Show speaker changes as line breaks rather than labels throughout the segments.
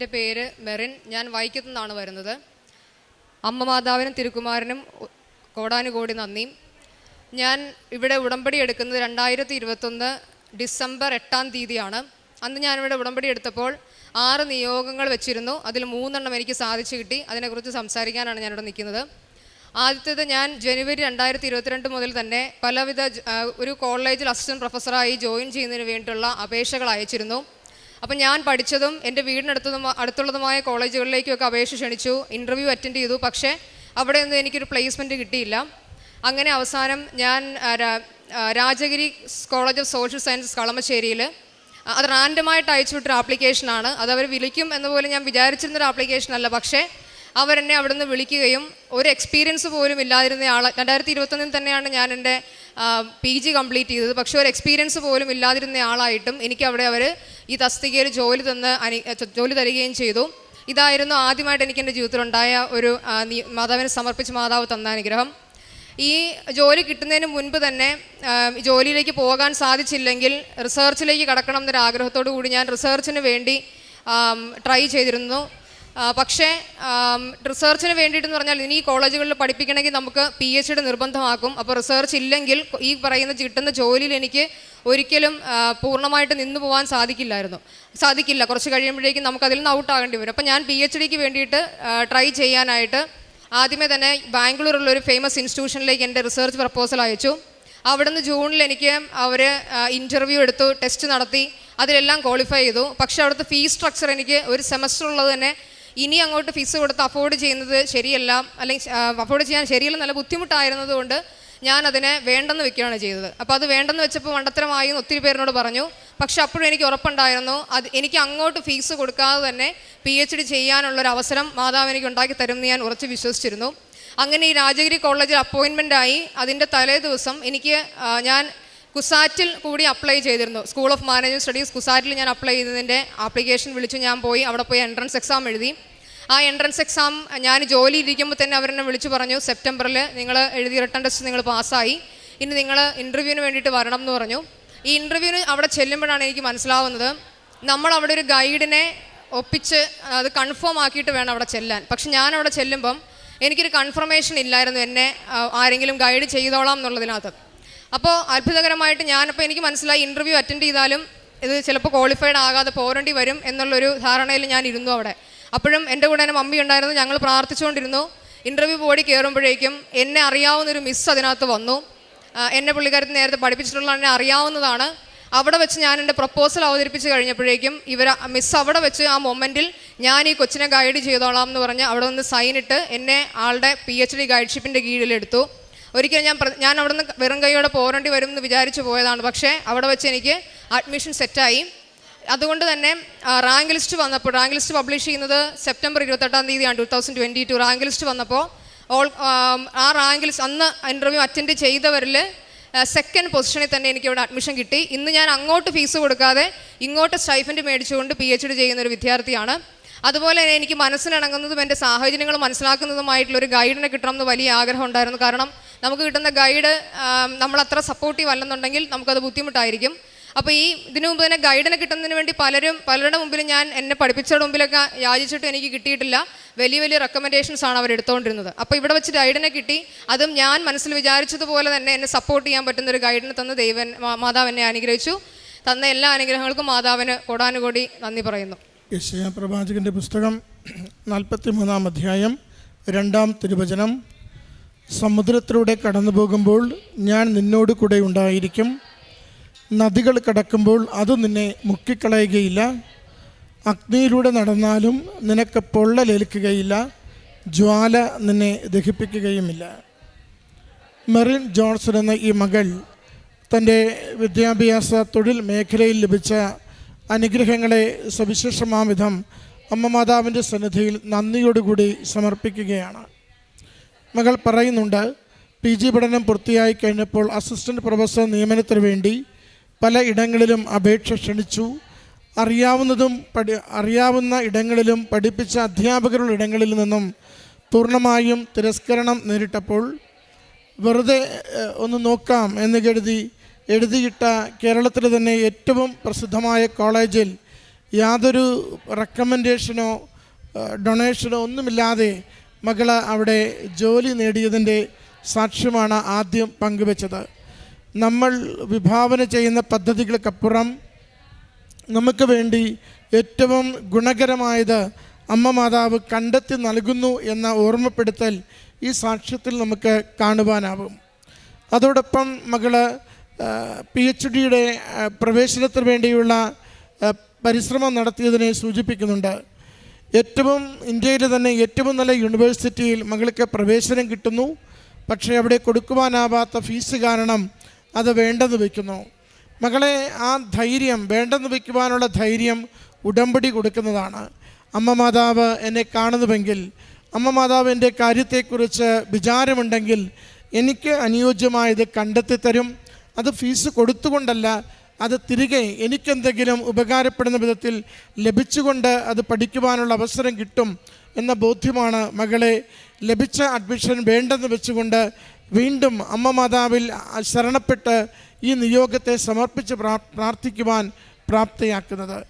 എന്റെ പേര് മെറിൻ. ഞാൻ വൈക്കത്തു നിന്നാണ് വരുന്നത്. അമ്മ മാതാവിനും തിരുക്കുമാരനും കോടാനുകോടി നന്ദി. ഞാൻ ഇവിടെ ഉടമ്പടി എടുക്കുന്നത് രണ്ടായിരത്തി ഇരുപത്തൊന്ന് ഡിസംബർ എട്ടാം തീയതിയാണ്. അന്ന് ഞാനിവിടെ ഉടമ്പടി എടുത്തപ്പോൾ ആറ് നിയോഗങ്ങൾ വെച്ചിരുന്നു. അതിൽ മൂന്നെണ്ണം എനിക്ക് സാധിച്ചു കിട്ടി. അതിനെക്കുറിച്ച് സംസാരിക്കാനാണ് ഞാനിവിടെ നിൽക്കുന്നത്. ആദ്യത്തേത് ഞാൻ ജനുവരി രണ്ടായിരത്തി ഇരുപത്തിരണ്ട് മുതൽ തന്നെ പലവിധ ഒരു കോളേജിൽ അസിസ്റ്റന്റ് പ്രൊഫസറായി ജോയിൻ ചെയ്യുന്നതിന് വേണ്ടിയിട്ടുള്ള അപേക്ഷകൾ അയച്ചിരുന്നു. അപ്പം ഞാൻ പഠിച്ചതും എന്റെ വീടിനടുത്തതും അടുത്തുള്ളതുമായ കോളേജുകളിലേക്കൊക്കെ അപേക്ഷ ക്ഷണിച്ചു ഇന്റർവ്യൂ അറ്റൻഡ് ചെയ്തു. പക്ഷേ അവിടെ ഒന്നും എനിക്കൊരു പ്ലേസ്മെന്റ് കിട്ടിയില്ല. അങ്ങനെ അവസാനം ഞാൻ Rajagiri college of social sciences കളമശ്ശേരിയിൽ അത് റാൻഡമായിട്ട് അയച്ചു വിട്ടൊരു ആപ്ലിക്കേഷനാണ് അത് അവർ വിളിക്കും എന്നപോലെ പോലും ഞാൻ വിചാരിച്ചിരുന്നൊരു ആപ്ലിക്കേഷനല്ല പക്ഷേ അവരെന്നെ അവിടെ നിന്ന് വിളിക്കുകയും ഒരു എക്സ്പീരിയൻസ് പോലും ഇല്ലാതിരുന്ന ആൾ രണ്ടായിരത്തി ഇരുപത്തൊന്നിൽ തന്നെയാണ് ഞാൻ എന്റെ പി ജി കംപ്ലീറ്റ് ചെയ്തത്. പക്ഷേ ഒരു എക്സ്പീരിയൻസ് പോലും ഇല്ലാതിരുന്ന ആളായിട്ടും എനിക്ക് അവിടെ അവർ ഈ തസ്തികയിൽ ജോലി തന്ന് അനി ജോലി തരികയും ചെയ്തു. ഇതായിരുന്നു ആദ്യമായിട്ട് എനിക്ക് എന്റെ ജീവിതത്തിലുണ്ടായ ഒരു മാതാവിന് സമർപ്പിച്ച് മാതാവ് തന്ന അനുഗ്രഹം. ഈ ജോലി കിട്ടുന്നതിന് മുൻപ് തന്നെ ജോലിയിലേക്ക് പോകാൻ സാധിച്ചില്ലെങ്കിൽ റിസർച്ചിലേക്ക് കടക്കണം എന്നൊരു ആഗ്രഹത്തോടു കൂടി ഞാൻ റിസർച്ചിന് വേണ്ടി ട്രൈ ചെയ്തിരുന്നു. പക്ഷേ റിസർച്ചിന് വേണ്ടിയിട്ടെന്ന് പറഞ്ഞാൽ ഇനി ഈ കോളേജുകളിൽ പഠിപ്പിക്കണമെങ്കിൽ നമുക്ക് പി എച്ച് ഡി നിർബന്ധമാക്കും. അപ്പോൾ റിസർച്ച് ഇല്ലെങ്കിൽ ഈ പറയുന്ന കിട്ടുന്ന ജോലിയിൽ എനിക്ക് ഒരിക്കലും പൂർണമായിട്ട് നിന്നു പോകാൻ സാധിക്കില്ലായിരുന്നു. സാധിക്കില്ല. കുറച്ച് കഴിയുമ്പോഴേക്കും നമുക്ക് അതിൽ നിന്ന് ഔട്ട് ആകേണ്ടി വരും. അപ്പോൾ ഞാൻ പി എച്ച് ഡിക്ക് വേണ്ടിയിട്ട് ട്രൈ ചെയ്യാനായിട്ട് ആദ്യമേ തന്നെ ബാംഗ്ലൂരുള്ള ഒരു ഫേമസ് ഇൻസ്റ്റിറ്റ്യൂഷനിലേക്ക് എന്റെ റിസർച്ച് പ്രപ്പോസൽ അയച്ചു. അവിടുന്ന് ജൂണിൽ എനിക്ക് അവർ ഇന്റർവ്യൂ എടുത്തു ടെസ്റ്റ് നടത്തി. അതിലെല്ലാം ക്വാളിഫൈ ചെയ്തു. പക്ഷേ അവിടുത്തെ ഫീസ് സ്ട്രക്ചർ എനിക്ക് ഒരു സെമസ്റ്റർ ഉള്ളത് തന്നെ ഇനി അങ്ങോട്ട് ഫീസ് കൊടുത്ത് അഫോർഡ് ചെയ്യുന്നത് ശരിയല്ല. അല്ലെങ്കിൽ അഫോർഡ് ചെയ്യാൻ ശരിയല്ല നല്ല ബുദ്ധിമുട്ടായിരുന്നത് കൊണ്ട് ഞാൻ അതിനെ വേണ്ടെന്ന് വെക്കുകയാണ് ചെയ്തത്. അപ്പോൾ അത് വേണ്ടെന്ന് വെച്ചപ്പോൾ മണ്ടത്തരമായി എന്ന് ഒത്തിരി പേരിനോട് പറഞ്ഞു. പക്ഷെ അപ്പോഴും എനിക്ക് ഉറപ്പുണ്ടായിരുന്നു. അത് എനിക്ക് അങ്ങോട്ട് ഫീസ് കൊടുക്കാതെ തന്നെ പി എച്ച് ഡി ചെയ്യാനുള്ളൊരു അവസരം മാതാവ് എനിക്ക് ഉണ്ടാക്കി തരുമെന്ന് ഞാൻ ഉറച്ച് വിശ്വസിച്ചിരുന്നു. അങ്ങനെ ഈ രാജഗിരി കോളേജിൽ അപ്പോയിൻമെന്റ് ആയി. അതിന്റെ തലേ ദിവസം എനിക്ക് ഞാൻ കുസാറ്റിൽ കൂടി അപ്ലൈ ചെയ്തിരുന്നു. സ്കൂൾ ഓഫ് മാനേജ്മെന്റ് സ്റ്റഡീസ് കുസാറ്റിൽ ഞാൻ അപ്ലൈ ചെയ്തതിന്റെ ആപ്ലിക്കേഷൻ വിളിച്ചു. ഞാൻ പോയി അവിടെ പോയി എൻട്രൻസ് എക്സാം എഴുതി. ആ എൻട്രൻസ് എക്സാം ഞാൻ ജോലി ഇരിക്കുമ്പോൾ തന്നെ അവരെന്നെ വിളിച്ചു പറഞ്ഞു സെപ്റ്റംബറിൽ നിങ്ങൾ എഴുതി റിട്ടേൺ ടെസ്റ്റ് നിങ്ങൾ പാസ്സായി. ഇനി നിങ്ങൾ ഇന്റർവ്യൂവിന് വേണ്ടിയിട്ട് വരണം എന്ന് പറഞ്ഞു. ഈ ഇന്റർവ്യൂവിന് അവിടെ ചെല്ലുമ്പോഴാണ് എനിക്ക് മനസ്സിലാവുന്നത് നമ്മൾ അവിടെ ഒരു ഗൈഡിനെ ഒപ്പിച്ച് അത് കൺഫേം ആക്കിയിട്ട് വേണം അവിടെ ചെല്ലാൻ. പക്ഷെ ഞാൻ അവിടെ ചെല്ലുമ്പം എനിക്കൊരു കൺഫർമേഷൻ ഇല്ലായിരുന്നു എന്നെ ആരെങ്കിലും ഗൈഡ് ചെയ്തോളാം എന്നുള്ളതിനകത്ത്. അപ്പോൾ അത്ഭുതകരമായിട്ട് ഞാനപ്പോൾ എനിക്ക് മനസ്സിലായി ഇന്റർവ്യൂ അറ്റൻഡ് ചെയ്താലും ഇത് ചിലപ്പോൾ ക്വാളിഫൈഡ് ആകാതെ പോരേണ്ടി വരും എന്നുള്ളൊരു ധാരണയിൽ ഞാൻ ഇരുന്നു അവിടെ. അപ്പോഴും എന്റെ കൂടെ എന്റെ മമ്മി ഉണ്ടായിരുന്നു ഞങ്ങൾ പ്രാർത്ഥിച്ചുകൊണ്ടിരുന്നു. ഇന്റർവ്യൂ ബോഡി കയറുമ്പോഴേക്കും എന്നെ അറിയാവുന്നൊരു മിസ് അതിനകത്ത് വന്നു. എന്നെ പുള്ളിക്കാരത്ത് നേരത്തെ പഠിപ്പിച്ചിട്ടുള്ള എന്നെ അറിയാവുന്നതാണ്. അവിടെ വെച്ച് ഞാൻ എന്റെ പ്രപ്പോസൽ അവതരിപ്പിച്ച് കഴിഞ്ഞപ്പോഴേക്കും ഇവർ മിസ് അവിടെ വെച്ച് ആ മൊമെന്റിൽ ഞാൻ ഈ കൊച്ചിനെ ഗൈഡ് ചെയ്തോളാം എന്ന് പറഞ്ഞ് അവിടെ നിന്ന് സൈൻ ഇട്ട് എന്നെ ആളുടെ പി എച്ച് ഡി ഗൈഡ്ഷിപ്പിന്റെ കീഴിലെടുത്തു. ഒരിക്കലും ഞാൻ ഞാൻ അവിടെ നിന്ന് വെറും കൈയോടെ പോരേണ്ടി വരും എന്ന് വിചാരിച്ചു പോയതാണ്. പക്ഷേ അവിടെ വെച്ച് എനിക്ക് അഡ്മിഷൻ സെറ്റായി അതുകൊണ്ട് തന്നെ റാങ്ക് ലിസ്റ്റ് വന്നപ്പോൾ റാങ്ക് ലിസ്റ്റ് പബ്ലിഷ് ചെയ്യുന്നത് സെപ്റ്റംബർ ഇരുപത്തെട്ടാം തീയതിയാണ് two thousand twenty two rank list വന്നപ്പോൾ. ഓൾ ആ റാങ്ക് ലിസ്റ്റ് അന്ന് ഇന്റർവ്യൂ അറ്റൻഡ് ചെയ്തവരിൽ സെക്കൻഡ് പൊസിഷനിൽ തന്നെ എനിക്ക് ഇവിടെ അഡ്മിഷൻ കിട്ടി. ഇന്ന് ഞാൻ അങ്ങോട്ട് ഫീസ് കൊടുക്കാതെ ഇങ്ങോട്ട് സ്റ്റൈഫൻഡ് മേടിച്ചുകൊണ്ട് പി എച്ച് ഡി ചെയ്യുന്ന ഒരു വിദ്യാർത്ഥിയാണ്. അതുപോലെ തന്നെ എനിക്ക് മനസ്സിനിണങ്ങുന്നതും എന്റെ സാഹചര്യങ്ങൾ മനസ്സിലാക്കുന്നതുമായിട്ടുള്ള ഒരു ഗൈഡിനെ കിട്ടണം എന്ന് വലിയ ആഗ്രഹം ഉണ്ടായിരുന്നു. കാരണം നമുക്ക് കിട്ടുന്ന ഗൈഡ് നമ്മളത്ര സപ്പോർട്ടീവ് അല്ലെന്നുണ്ടെങ്കിൽ നമുക്കത് ബുദ്ധിമുട്ടായിരിക്കും. അപ്പോൾ ഈ ഇതിനു മുമ്പ് തന്നെ ഗൈഡിനെ കിട്ടുന്നതിന് വേണ്ടി പലരും പലരുടെ മുമ്പിൽ ഞാൻ എന്നെ പഠിപ്പിച്ചവരുടെ മുമ്പിലൊക്കെ യാചിച്ചിട്ടും എനിക്ക് കിട്ടിയിട്ടില്ല. വലിയ വലിയ റെക്കമെൻഡേഷൻസ് ആണ് അവർ എടുത്തുകൊണ്ടിരുന്നത് അപ്പോൾ ഇവിടെ വെച്ച് ഗൈഡിനെ കിട്ടി. അതും ഞാൻ മനസ്സിൽ വിചാരിച്ചതുപോലെ തന്നെ എന്നെ സപ്പോർട്ട് ചെയ്യാൻ പറ്റുന്ന ഒരു ഗൈഡിനെ തന്ന ദൈവൻ മാതാവ് എന്നെ അനുഗ്രഹിച്ചു. തന്ന എല്ലാ അനുഗ്രഹങ്ങൾക്കും മാതാവിന് കോടാനുകോടി നന്ദി പറയുന്നു.
യശയ പ്രവാചകന്റെ പുസ്തകം നാൽപ്പത്തി മൂന്നാം അധ്യായം രണ്ടാം തിരുവചനം. സമുദ്രത്തിലൂടെ കടന്നു പോകുമ്പോൾ ഞാൻ നിന്നോട് കൂടെ ഉണ്ടായിരിക്കും. നദികൾ കടക്കുമ്പോൾ അത് നിന്നെ മുക്കിക്കളയുകയില്ല. അഗ്നിയിലൂടെ നടന്നാലും നിനക്ക് പൊള്ളലേൽക്കുകയില്ല ജ്വാല നിന്നെ ദഹിപ്പിക്കുകയുമില്ല. മെറിൻ ജോൺസൺ എന്ന ഈ മകൾ തന്റെ വിദ്യാഭ്യാസ തൊഴിൽ മേഖലയിൽ ലഭിച്ച അനുഗ്രഹങ്ങളെ സവിശേഷമാം വിധം അമ്മ മാതാവിന്റെ സന്നിധിയിൽ നന്ദിയോടുകൂടി സമർപ്പിക്കുകയാണ്. മകൾ പറയുന്നുണ്ട് പി ജി പഠനം പൂർത്തിയായി കഴിഞ്ഞപ്പോൾ അസിസ്റ്റന്റ് പ്രൊഫസർ നിയമനത്തിന് വേണ്ടി പല ഇടങ്ങളിലും അപേക്ഷ ക്ഷണിച്ചു. അറിയാവുന്നതും പഠി അറിയാവുന്ന ഇടങ്ങളിലും പഠിപ്പിച്ച അധ്യാപകരുടെ ഇടങ്ങളിൽ നിന്നും പൂർണമായും തിരസ്കരണം നേരിട്ടപ്പോൾ വെറുതെ ഒന്ന് നോക്കാം എന്ന് കരുതി എഴുതിയിട്ട കേരളത്തിലെ തന്നെ ഏറ്റവും പ്രസിദ്ധമായ കോളേജിൽ യാതൊരു റെക്കമെൻഡേഷനോ ഡൊണേഷനോ ഒന്നുമില്ലാതെ മകൾ അവിടെ ജോലി നേടിയതിന്റെ സാക്ഷ്യമാണ് ആദ്യം പങ്കുവച്ചത്. നമ്മൾ വിഭാവന ചെയ്യുന്ന പദ്ധതികൾക്കപ്പുറം നമുക്ക് വേണ്ടി ഏറ്റവും ഗുണകരമായത് അമ്മ മാതാവ് കണ്ടെത്തി നൽകുന്നു എന്ന ഓർമ്മപ്പെടുത്തൽ ഈ സാക്ഷ്യത്തിൽ നമുക്ക് കാണുവാനാവും. അതോടൊപ്പം മകൾ പി എച്ച് ഡിയുടെ പ്രവേശനത്തിന് വേണ്ടിയുള്ള പരിശ്രമം നടത്തിയതിനെ സൂചിപ്പിക്കുന്നുണ്ട്. ഏറ്റവും ഇന്ത്യയിലെ തന്നെ ഏറ്റവും നല്ല യൂണിവേഴ്സിറ്റിയിൽ മകൾക്ക് പ്രവേശനം കിട്ടുന്നു. പക്ഷേ അവിടെ കൊടുക്കുവാനാവാത്ത ഫീസ് കാരണം അത് വേണ്ടെന്ന് വയ്ക്കുന്നു. മകളെ ആ ധൈര്യം വേണ്ടെന്ന് വയ്ക്കുവാനുള്ള ധൈര്യം ഉടമ്പടി കൊടുക്കുന്നതാണ്. അമ്മ മാതാവ് എന്നെ കാണുന്നുവെങ്കിൽ അമ്മ മാതാവ് എന്റെ കാര്യത്തെക്കുറിച്ച് വിചാരമുണ്ടെങ്കിൽ എനിക്ക് അനുയോജ്യമായത് കണ്ടെത്തി തരും അത് ഫീസ് കൊടുത്തുകൊണ്ടല്ല അത് തിരികെ എനിക്കെന്തെങ്കിലും ഉപകാരപ്പെടുന്ന വിധത്തിൽ ലഭിച്ചുകൊണ്ട് അത് പഠിക്കുവാനുള്ള അവസരം കിട്ടും എന്ന ബോധ്യമാണ് മകളെ ലഭിച്ച അഡ്മിഷൻ വേണ്ടെന്ന് വെച്ചുകൊണ്ട് വീണ്ടും അമ്മ മാതാവിൽ ശരണപ്പെട്ട് ഈ നിയോഗത്തെ സമർപ്പിച്ച് പ്രാ- പ്രാർത്ഥിക്കുവാൻ പ്രാപ്തയാക്കുന്നത്.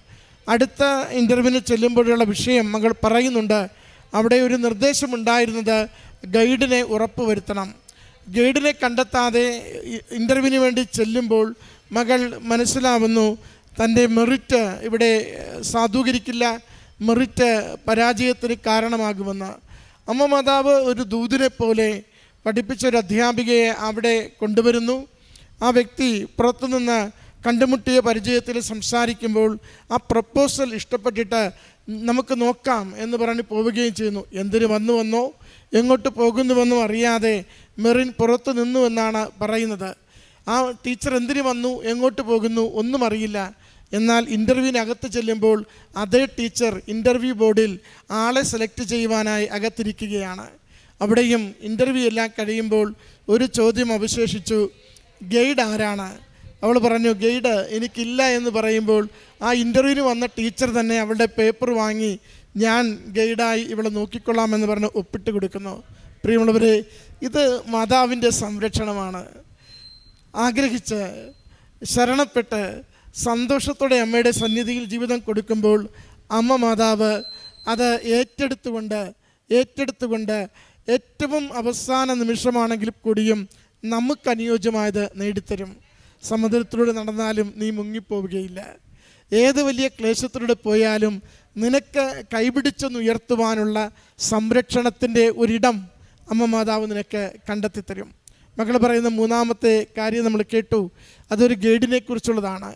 അടുത്ത ഇന്റർവ്യൂവിന് ചെല്ലുമ്പോഴുള്ള വിഷയം മകൾ പറയുന്നുണ്ട് അവിടെ ഒരു നിർദ്ദേശമുണ്ടായിരുന്നത് ഗൈഡിനെ ഉറപ്പുവരുത്തണം. ഗൈഡിനെ കണ്ടെത്താതെ ഇന്റർവ്യൂവിന് വേണ്ടി ചെല്ലുമ്പോൾ മകൾ മനസ്സിലാവുന്നു തന്റെ മെറിറ്റ് ഇവിടെ സാധൂകരിക്കില്ല മെറിറ്റ് പരാജയത്തിന് കാരണമാകുമെന്ന്. അമ്മ മാതാവ് ഒരു ദൂതിനെ പോലെ പഠിപ്പിച്ച ഒരു അധ്യാപികയെ അവിടെ കൊണ്ടുവരുന്നു. ആ വ്യക്തി പുറത്തുനിന്ന് കണ്ടുമുട്ടിയ പരിചയത്തിൽ സംസാരിക്കുമ്പോൾ ആ പ്രപ്പോസൽ ഇഷ്ടപ്പെട്ടിട്ട് നമുക്ക് നോക്കാം എന്ന് പറഞ്ഞ് പോവുകയും ചെയ്യുന്നു. എന്തിനു വന്നു വന്നോ എങ്ങോട്ട് പോകുന്നുവെന്നും അറിയാതെ മെറിൻ പുറത്തു നിന്നു എന്നാണ് പറയുന്നത്. ആ ടീച്ചർ എന്തിനു വന്നു? എങ്ങോട്ട് പോകുന്നു? ഒന്നും അറിയില്ല. എന്നാൽ ഇന്റർവ്യൂവിനകത്ത് ചെല്ലുമ്പോൾ അതേ ടീച്ചർ ഇന്റർവ്യൂ ബോർഡിൽ ആളെ സെലക്ട് ചെയ്യുവാനായി അകത്തിരിക്കുകയാണ്. അവിടെയും ഇന്റർവ്യൂ എല്ലാം കഴിയുമ്പോൾ ഒരു ചോദ്യം അവശേഷിച്ചു. ഗൈഡ് ആരാണ്? അവൾ പറഞ്ഞു ഗൈഡ് എനിക്കില്ല എന്ന് പറയുമ്പോൾ ആ ഇന്റർവ്യൂവിന് വന്ന ടീച്ചർ തന്നെ അവളുടെ പേപ്പർ വാങ്ങി ഞാൻ ഗൈഡായി ഇവളെ നോക്കിക്കൊള്ളാമെന്ന് പറഞ്ഞ് ഒപ്പിട്ട് കൊടുക്കുന്നു. പ്രിയമുള്ളവരെ ഇത് മാതാവിന്റെ സംരക്ഷണമാണ്. ആഗ്രഹിച്ച് ശരണപ്പെട്ട് സന്തോഷത്തോടെ അമ്മയുടെ സന്നിധിയിൽ ജീവിതം കൊടുക്കുമ്പോൾ അമ്മ മാതാവ് അത് ഏറ്റെടുത്തുകൊണ്ട് ഏറ്റെടുത്തുകൊണ്ട് ഏറ്റവും അവസാന നിമിഷമാണെങ്കിൽ കൂടിയും നമുക്ക് അനുയോജ്യമായത് നേടിത്തരും. സമുദ്രത്തിലൂടെ നടന്നാലും നീ മുങ്ങിപ്പോവുകയില്ല. ഏത് വലിയ ക്ലേശത്തിലൂടെ പോയാലും നിനക്ക് കൈപിടിച്ചൊന്നുയർത്തുവാനുള്ള സംരക്ഷണത്തിന്റെ ഒരിടം അമ്മ മാതാവ് നിനക്ക് കണ്ടെത്തി തരും മകൾ പറയുന്ന മൂന്നാമത്തെ കാര്യം നമ്മൾ കേട്ടു. അതൊരു ഗൈഡിനെ കുറിച്ചുള്ളതാണ്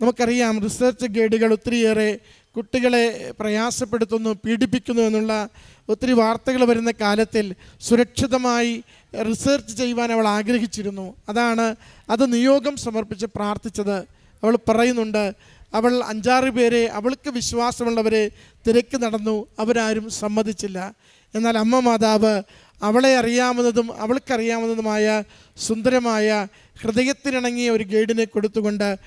നമുക്കറിയാം റിസർച്ച് ഗൈഡുകൾ ഒത്തിരിയേറെ കുട്ടികളെ പ്രയാസപ്പെടുത്തുന്നു പീഡിപ്പിക്കുന്നു എന്നുള്ള ഒത്തിരി വാർത്തകൾ വരുന്ന കാലത്തിൽ സുരക്ഷിതമായി റിസർച്ച് ചെയ്യുവാൻ അവൾ ആഗ്രഹിച്ചിരുന്നു. അതാണ് അത് നിയോഗം സമർപ്പിച്ച് പ്രാർത്ഥിച്ചത്. അവൾ പറയുന്നുണ്ട് അവൾ അഞ്ചാറ് പേരെ അവൾക്ക് വിശ്വാസമുള്ളവരെ തിരക്ക് നടന്നു അവരാരും സമ്മതിച്ചില്ല. എന്നാൽ അമ്മ മാതാവ് അവളെ അറിയാവുന്നതും അവൾക്കറിയാവുന്നതുമായ സുന്ദരമായ ഹൃദയത്തിനിണങ്ങിയ ഒരു ഗൈഡിനെ കൊടുത്തുകൊണ്ട്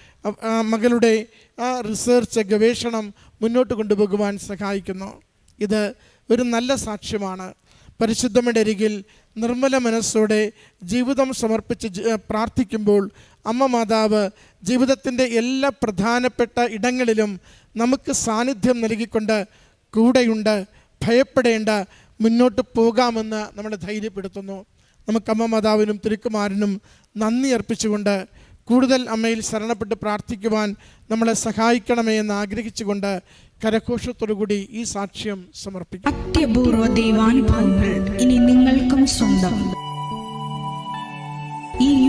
മകളുടെ ആ റിസർച്ച് ഗവേഷണം മുന്നോട്ട് കൊണ്ടുപോകുവാൻ സഹായിക്കുന്നു. ഇത് ഒരു നല്ല സാക്ഷ്യമാണ്. പരിശുദ്ധമ്മയുടെ അരികിൽ നിർമ്മല മനസ്സോടെ ജീവിതം സമർപ്പിച്ച് പ്രാർത്ഥിക്കുമ്പോൾ അമ്മ മാതാവ് ജീവിതത്തിന്റെ എല്ലാ പ്രധാനപ്പെട്ട ഇടങ്ങളിലും നമുക്ക് സാന്നിധ്യം നൽകിക്കൊണ്ട് കൂടെയുണ്ട്. ഭയപ്പെടേണ്ട മുന്നോട്ട് പോകാമെന്ന് നമ്മളെ ധൈര്യപ്പെടുത്തുന്നു. നമുക്ക് അമ്മ മാതാവിനും തിരുക്കുമാരനും നന്ദി അർപ്പിച്ചുകൊണ്ട് കൂടുതൽ അമ്മയിൽ ശരണപ്പെട്ട് പ്രാർത്ഥിക്കുവാൻ നമ്മളെ സഹായിക്കണമേ എന്ന് ആഗ്രഹിച്ചുകൊണ്ട് കരഘോഷത്തോടുകൂടി ഈ സാക്ഷ്യം സമർപ്പിക്കും
അത്യപൂർവ ദൈവാനുഭവങ്ങൾ ഇനി നിങ്ങൾക്കും സ്വന്തം. ഈ